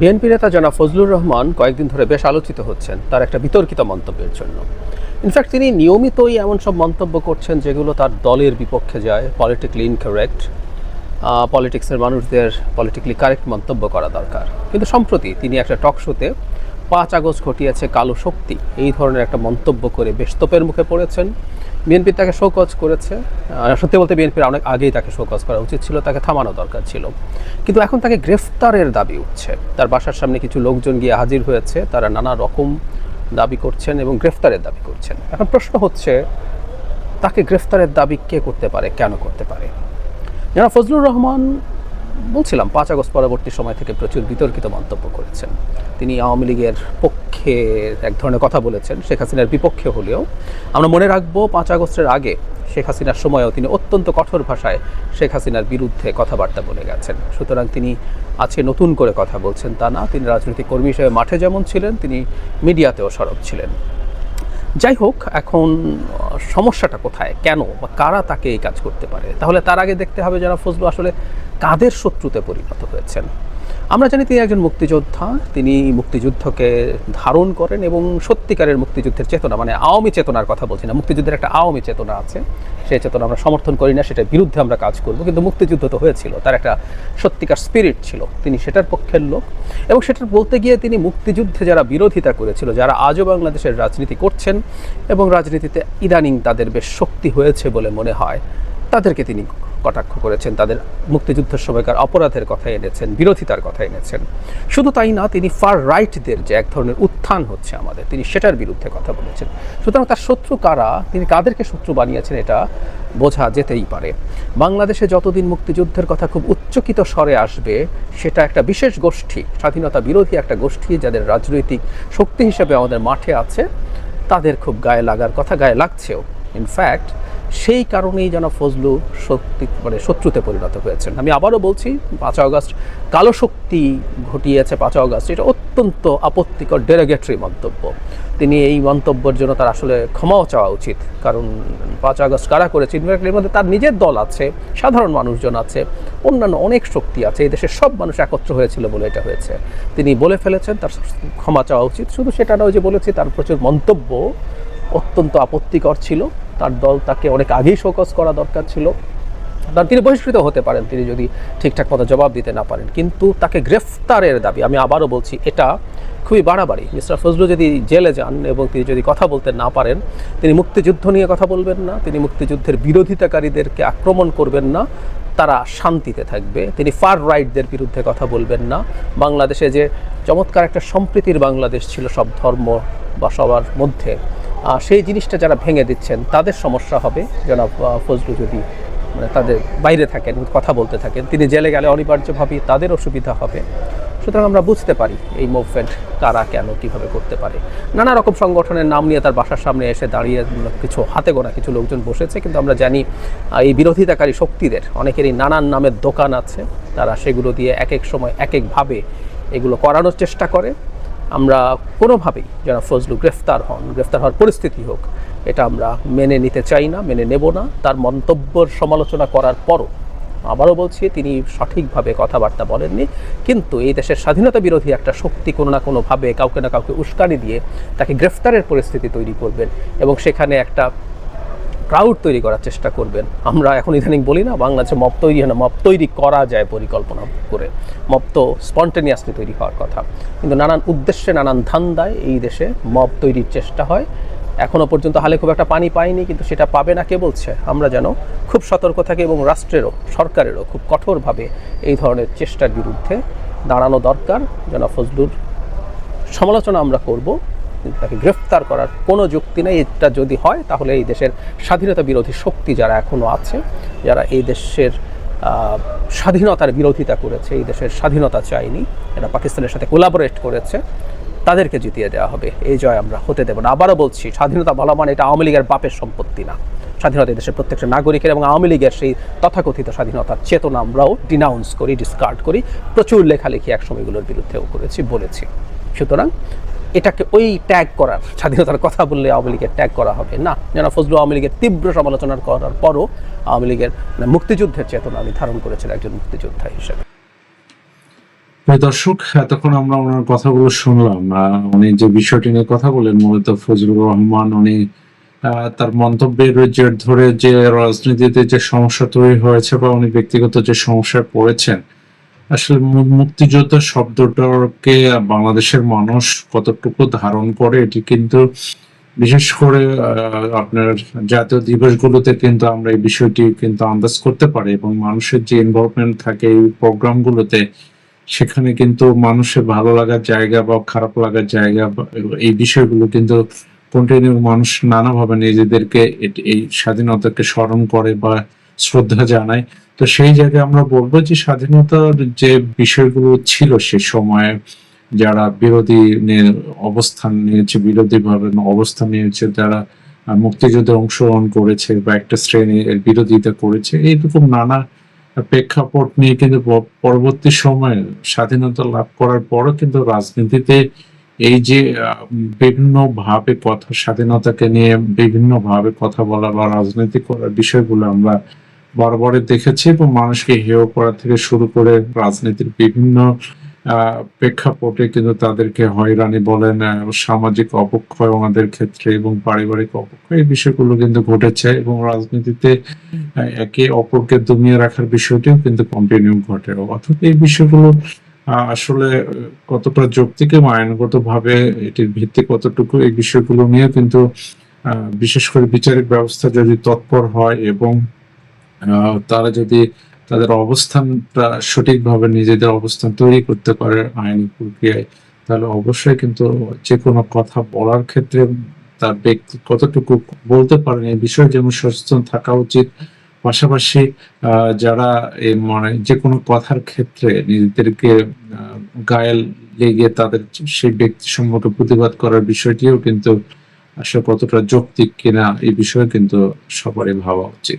BNP নেতা জনাব ফজলুর রহমান কয়েকদিন ধরে বেশ আলোচিত হচ্ছেন তার একটা বিতর্কিত মন্তব্যের জন্য। ইনফ্যাক্ট তিনি নিয়মিতই এমন সব মন্তব্য করছেন যেগুলো তার দলের বিপক্ষে যায় পলিটিক্যালি ইনকারেক্ট পলিটিক্সের মানুষদের পলিটিক্যালি কারেক্ট মন্তব্য করা দরকার। কিন্তু সম্প্রতি তিনি একটা টক শোতে পাঁচ আগস্ট ঘটিয়েছে কালো শক্তি। এই ধরনের একটা মন্তব্য করে বেশ তোপের মুখে পড়েছেন। বিএনপি তাকে শোকজ করেছে। সত্যি বলতে বিএনপির অনেক আগেই তাকে শোকজ করা উচিত ছিল, তাকে থামানো দরকার ছিল। কিন্তু এখন তাকে গ্রেফতারের দাবি উঠছে। তার বাসার সামনে কিছু লোকজন গিয়ে হাজির হয়েছে, তারা নানা রকম দাবি করছেন এবং গ্রেফতারের দাবি করছেন। এখন প্রশ্ন হচ্ছে, তাকে গ্রেফতারের দাবি কে করতে পারে, কেন করতে পারে? যারা ফজলুর রহমান বলছিলাম, পাঁচ আগস্ট পরবর্তী সময় থেকে প্রচুর বিতর্কিত মন্তব্য করেছেন। তিনি আওয়ামী লীগের পক্ষে এক ধরনের কথা বলেছেন, শেখ হাসিনার বিপক্ষে হলেও। আমরা মনে রাখব, পাঁচ আগস্টের আগে শেখ হাসিনার সময়ও তিনি অত্যন্ত কঠোর ভাষায় শেখ হাসিনার বিরুদ্ধে কথাবার্তা বলে গেছেন। সুতরাং তিনি আজকে নতুন করে কথা বলছেন তা না, তিনি রাজনৈতিক কর্মী হিসেবে মাঠে যেমন ছিলেন, তিনি মিডিয়াতেও সরব ছিলেন। যাই হোক, এখন সমস্যাটা কোথায়? কেন? বা কারা তাকে এই কাজ করতে পারে? তাহলে তার আগে দেখতে হবে যারা ফজলু আসলে কাদের শত্রুতে পরিণত হয়েছেন। আমরা জানি তিনি একজন মুক্তিযোদ্ধা। তিনি মুক্তিযুদ্ধকে ধারণ করেন এবং সত্যিকারের মুক্তিযুদ্ধের চেতনা মানে আওয়ামী চেতনার কথা বলছি না, মুক্তিযুদ্ধের একটা আওয়ামী চেতনা আছে। সেই চেতনা আমরা সমর্থন করি না, সেটার বিরুদ্ধে আমরা কাজ করব। কিন্তু মুক্তিযুদ্ধ তো হয়েছিল, তার একটা সত্যিকার স্পিরিট ছিল। তিনি সেটার পক্ষের লোক এবং সেটার বলতে গিয়ে তিনি মুক্তিযুদ্ধে যারা বিরোধিতা করেছিল, যারা আজও বাংলাদেশের রাজনীতি করছেন এবং রাজনীতিতে ইদানিং তাদের বেশ শক্তি হয়েছে বলে মনে হয়, তাদেরকে তিনি কটাক্ষ করেছেন, তাদের মুক্তিযুদ্ধের সময়কার অপরাধের কথা এনেছেন, বিরোধিতার কথা এনেছেন। শুধু তাই না, তিনি ফার রাইটদের যে এক ধরনের উত্থান হচ্ছে আমাদের, তিনি সেটার বিরুদ্ধে কথা বলেছেন। সুতরাং তার শত্রু কারা, তিনি কাদেরকে শত্রু বানিয়েছেন এটা বোঝা যেতেই পারে। বাংলাদেশে যতদিন মুক্তিযুদ্ধের কথা খুব উচ্চকিত স্বরে আসবে, সেটা একটা বিশেষ গোষ্ঠী, স্বাধীনতা বিরোধী একটা গোষ্ঠী, যাদের রাজনৈতিক শক্তি হিসেবে আমাদের মাঠে আছে, তাদের খুব গায়ে লাগার কথা, গায়ে লাগছেও। ইনফ্যাক্ট সেই কারণেই যেন ফজলু শক্তি মানে শত্রুতে পরিণত হয়েছেন। আমি আবারও বলছি, পাঁচ আগস্ট কালো শক্তি ঘটিয়েছে পাঁচ আগস্ট। এটা অত্যন্ত আপত্তিকর ডেরোগেটরি মন্তব্য। তিনি এই মন্তব্যের জন্য তার আসলে ক্ষমাও চাওয়া উচিত। কারণ পাঁচ আগস্ট কারা করেছে? ইনফ্যাক্ট এর মধ্যে তার নিজের দল আছে, সাধারণ মানুষজন আছে, অন্যান্য অনেক শক্তি আছে, এই দেশের সব মানুষ একত্র হয়েছিল বলে এটা হয়েছে। তিনি বলে ফেলেছেন, তার ক্ষমা চাওয়া উচিত। শুধু সেটা নয় যে বলেছি, তার প্রচুর মন্তব্য অত্যন্ত আপত্তিকর ছিল। তার দল তাকে অনেক আগেই শোকজ করা দরকার ছিল। কারণ তিনি বহিষ্কৃত হতে পারেন, তিনি যদি ঠিকঠাক মতো জবাব দিতে না পারেন। কিন্তু তাকে গ্রেফতারের দাবি, আমি আবারও বলছি, এটা খুবই বাড়াবাড়ি। মিস্টার ফজলু যদি জেলে যান এবং তিনি যদি কথা বলতে না পারেন, তিনি মুক্তিযুদ্ধ নিয়ে কথা বলবেন না, তিনি মুক্তিযুদ্ধের বিরোধিতাকারীদেরকে আক্রমণ করবেন না, তারা শান্তিতে থাকবে, তিনি ফার রাইটদের বিরুদ্ধে কথা বলবেন না। বাংলাদেশে যে চমৎকার একটা সম্প্রীতির বাংলাদেশ ছিল সব ধর্ম বা সবার মধ্যে সেই জিনিসটা যারা ভেঙে দিচ্ছেন, তাদের সমস্যা হবে। জনাব ফজলু যদি মানে তাদের বাইরে থাকেন, কথা বলতে থাকেন, তিনি জেলে গেলে অনিবার্যভাবেই তাদের অসুবিধা হবে। সুতরাং আমরা বুঝতে পারি এই মুভমেন্ট কারা কেন কীভাবে করতে পারে। নানা রকম সংগঠনের নাম নিয়ে তার বাসার সামনে এসে দাঁড়িয়ে কিছু হাতে গোনা কিছু লোকজন বসেছে, কিন্তু আমরা জানি এই বিরোধিতাকারী শক্তিদের, অনেকেরই নানান নামের দোকান আছে, তারা সেগুলো দিয়ে এক এক সময় এক একভাবে এগুলো করানোর চেষ্টা করে। আমরা কোনোভাবেই যেন ফজলু গ্রেফতার হন, গ্রেফতার হওয়ার পরিস্থিতি হোক, এটা আমরা মেনে নিতে চাই না, মেনে নেব না। তার মন্তব্যর সমালোচনা করার পরও আবারও বলছি, তিনি সঠিকভাবে কথাবার্তা বলেননি, কিন্তু এই দেশের স্বাধীনতা বিরোধী একটা শক্তি কোনো না কোনোভাবে কাউকে না কাউকে উস্কানি দিয়ে তাকে গ্রেফতারের পরিস্থিতি তৈরি করবেন এবং সেখানে একটা ক্রাউড তৈরি করার চেষ্টা করবেন। আমরা এখন ইদানিং বলি না, বাংলাদেশে মপ তৈরি হয় না মপ তৈরি করা যায় পরিকল্পনা করে। মপ তো স্পন্টেনিয়াসলি তৈরি হওয়ার কথা। কিন্তু নানান উদ্দেশ্যে, নানান ধান্দায় এই দেশে মপ তৈরির চেষ্টা হয়। এখনও পর্যন্ত হালে খুব একটা পানি পায়নি, কিন্তু সেটা পাবে না কে বলছে? আমরা যেন খুব সতর্ক থাকি এবং রাষ্ট্রেরও, সরকারেরও খুব কঠোরভাবে এই ধরনের চেষ্টার বিরুদ্ধে দাঁড়ানো দরকার। যেন ফজলুর, সমালোচনা আমরা করব। তাকে গ্রেফতার করার কোনো যুক্তি নেই। এটা যদি হয়, তাহলে এই দেশের স্বাধীনতা বিরোধী শক্তি যারা এখনও আছে, যারা এই দেশের স্বাধীনতার বিরোধিতা করেছে, এই দেশের স্বাধীনতা চায়নি, এরা পাকিস্তানের সাথে কোলাবোরেট করেছে, তাদেরকে জিতিয়ে দেওয়া হবে। এই জয় আমরা হতে দেব না। আবারও বলছি, স্বাধীনতা বলা মানে এটা আওয়ামী লীগের বাপের সম্পত্তি না। স্বাধীনতা দেশের প্রত্যেকটা নাগরিকের এবং আওয়ামী লীগের সেই তথাকথিত স্বাধীনতার চেতনা আমরাও ডিনাউন্স করি ডিসকার্ড করি। প্রচুর লেখালেখি এক সময়গুলোর বিরুদ্ধেও করেছি, বলেছি। সুতরাং এটাকে ওই ট্যাগ করার স্বাধীনতার কথা বললে আওয়ামী লীগের ট্যাগ করা হবে। না যেন ফজলু আওয়ামী লীগের তীব্র সমালোচনা করার পরও আওয়ামী লীগের মানে মুক্তিযুদ্ধের চেতনা আমি ধারণ করেছিলাম একজন মুক্তিযোদ্ধা হিসেবে। দর্শক, এতক্ষণ আমরা ওনার কথাগুলো শুনলাম। উনি যে বিষয়টি নিয়ে কথা বলেন মূলত ফজলুর রহমান, উনি তার মন্তব্যের জের ধরে যে রাজনীতিতে যে সমস্যা তৈরি হয়েছে বা উনি ব্যক্তিগত যে সমস্যায় পড়েছেন আসলে মুক্তিযোদ্ধা শব্দটাকে বাংলাদেশের মানুষ কতটুকু ধারণ করে, এটি কিন্তু বিশেষ করে আপনার জাতীয় দিবসগুলোতে কিন্তু আমরা এই বিষয়টি কিন্তু আন্দাজ করতে পারি এবং মানুষের যে ইনভলভমেন্ট থাকে এই প্রোগ্রামগুলোতে, সেখানে কিন্তু মানুষের ভালো লাগার জায়গা বা খারাপ লাগার জায়গা এই বিষয়গুলো কিন্তু কন্টিনিউ মানুষ নানাভাবে নিজেদেরকে এই স্বাধীনতাকে স্মরণ করে বা শ্রদ্ধা জানায় তো সেই জায়গায় আমরা বলব যে স্বাধীনতার যে বিষয়গুলো ছিল সে সময়ে, যারা বিরোধী অবস্থান নিয়েছে, বিরোধী ভাবে অবস্থান নিয়েছে, যারা মুক্তিযুদ্ধে অংশগ্রহণ করেছে বা একটা শ্রেণি বিরোধিতা করেছে, এইরকম নানা প্রেক্ষাপট নিয়ে কিন্তু পরবর্তী সময়ে স্বাধীনতা লাভ করার পরও কিন্তু রাজনীতিতে এই যে বিভিন্ন ভাবে কথা, স্বাধীনতাকে নিয়ে বিভিন্ন ভাবে কথা বলা বা রাজনীতি করার বিষয়গুলো আমরা বরাবরই দেখেছি এবং মানুষকে হেয় করা থেকে শুরু করে রাজনীতির বিভিন্ন প্রেক্ষাপটে কিন্তু তাদেরকে হয়রানি বলেন সামাজিক অবক্ষয় ওনাদের ক্ষেত্রে এবং পারিবারিক অবক্ষয় এই বিষয়গুলো কিন্তু ঘটেছে এবং রাজনীতিতে একে অপরকে দমিয়ে রাখার বিষয়টিও কিন্তু কন্টিনিউ ঘটে। অথচ এই বিষয়গুলো আসলে কতটা যৌক্তিক এবং আইনগত ভাবে এটির ভিত্তি কতটুকু এই বিষয়গুলো নিয়ে কিন্তু বিশেষ করে বিচারিক ব্যবস্থা যদি তৎপর হয় এবং তারা যদি তাদের অবস্থানটা সঠিকভাবে নিজেদের অবস্থান তৈরি করতে পারে আইনি প্রক্রিয়ায় তাহলে অবশ্যই কিন্তু যে কোনো কথা বলার ক্ষেত্রে তার ব্যক্তি কতটুকু বলতে পারেন এই বিষয়ে যেমন সচেতন থাকা উচিত। পাশাপাশি যারা এই মানে যে কোনো কথার ক্ষেত্রে নিজেদেরকে আহ, গায়ে লেগে তাদের সেই ব্যক্তি সম্পর্কে প্রতিবাদ করার বিষয়টিও কিন্তু আসলে কতটা যৌক্তিক কিনা এই বিষয়ে কিন্তু সবারই ভাবা উচিত।